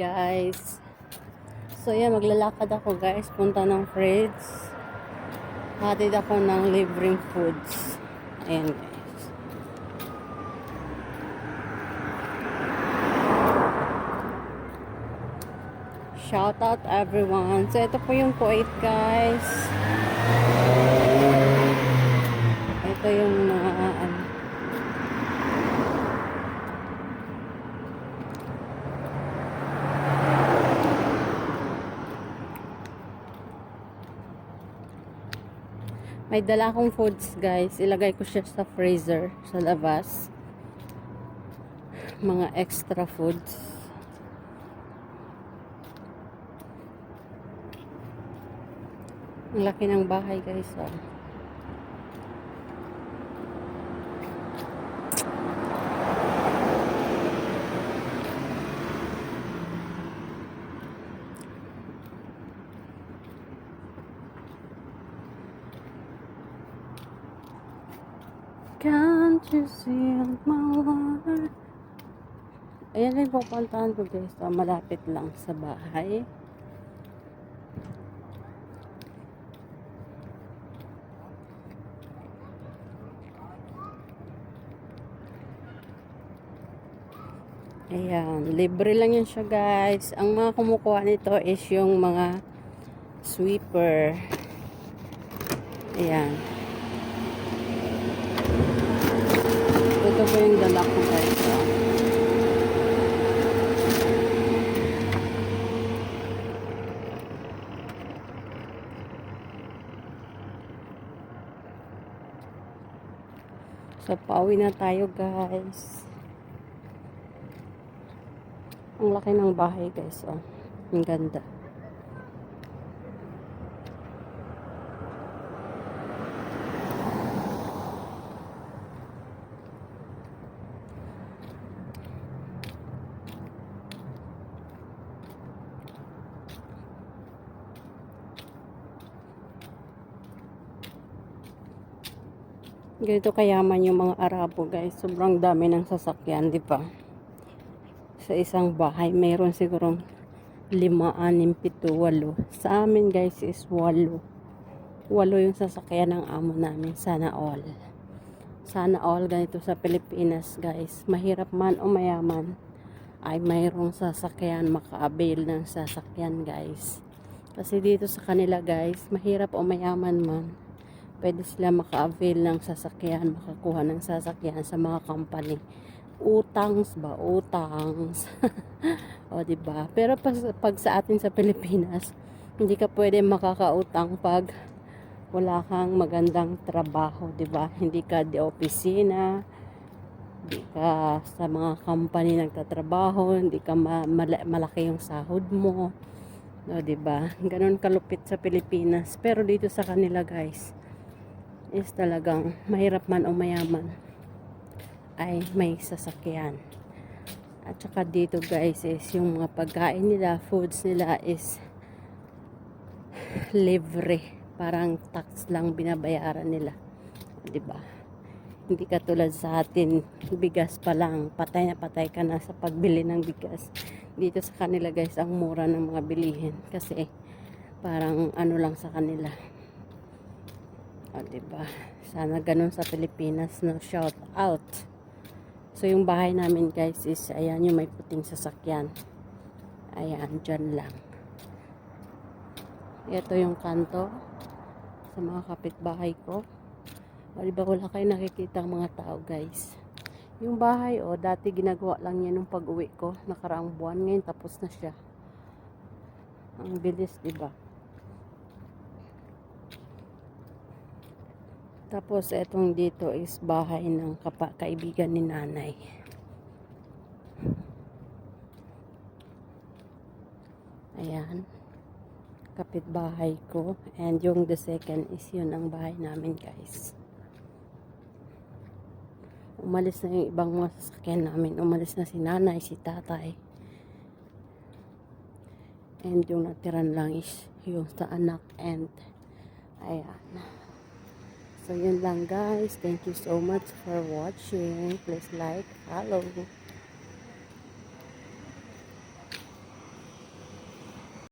guys. So yan, maglalakad ako guys. Punta ng Fred's. Hatid ako ng libreng foods. Ayan guys. Shout out everyone. So ito po yung Kuwait guys. Ito yung mga ano, May dala akong foods guys. Ilagay ko siya sa freezer sa labas. Mga extra foods. Ang laki ng bahay guys. Oh. Can't you see my water? Ayan na yung pupuntahan ko guys. So, malapit lang sa bahay. Ayan, libre lang yan siya guys. Ang mga kumukuha nito is yung mga sweeper. Ayan. Ito po yung dala ko guys. So, pauwi na tayo guys. Ang laki ng bahay guys. Oh. Ang ganda. Ganito kayaman yung mga Arabo guys. Sobrang dami ng sasakyan, di ba? Sa isang bahay, mayroon sigurong lima, anim, pito, walo. Sa amin guys is walo. Walo yung sasakyan ng amo namin. Sana all. Sana all ganito sa Pilipinas guys. Mahirap man o mayaman ay mayroong sasakyan maka-avail ng sasakyan guys. Kasi dito sa kanila guys, mahirap o mayaman man pwede sila maka-avail ng sasakyan, makakuha ng sasakyan sa mga company. Utangs ba? Utangs. o, di ba? Pero pag, pag sa atin sa Pilipinas, hindi ka pwede makakautang pag wala kang magandang trabaho, di ba? Hindi ka di opisina, hindi ka sa mga company nagtatrabaho, hindi ka ma- mala- malaki yung sahod mo. No, 'di ba? Ganon kalupit sa Pilipinas. Pero dito sa kanila, guys, is talagang mahirap man o mayaman ay may sasakyan. At saka dito guys is yung mga pagkain nila, foods nila is libre. Parang tax lang binabayaran nila. 'Di ba? Hindi katulad sa atin, bigas pa lang, patay na patay ka na sa pagbili ng bigas. Dito sa kanila guys, ang mura ng mga bilihin kasi parang ano lang sa kanila, o, diba? Sana ganun sa Pilipinas, no? Shout out. So, yung bahay namin, guys, is, ayan, yung may puting sasakyan. Ayan, dyan lang. Ito yung kanto sa mga kapitbahay ko. O, diba, wala kayo nakikita mga tao, guys. Yung bahay, o, dati ginagawa lang yan nung pag-uwi ko. Nakaraang buwan, ngayon tapos na siya. Ang bilis, diba? Tapos, etong dito is bahay ng kapa kaibigan ni nanay. Ayan. Kapitbahay ko. And yung the second is yun ang bahay namin, guys. Umalis na yung ibang mga sasakyan namin. Umalis na si nanay, si tatay. And yung natiran lang is yung sa anak and ayan. So, yun lang guys. Thank you so much for watching. Please like, follow.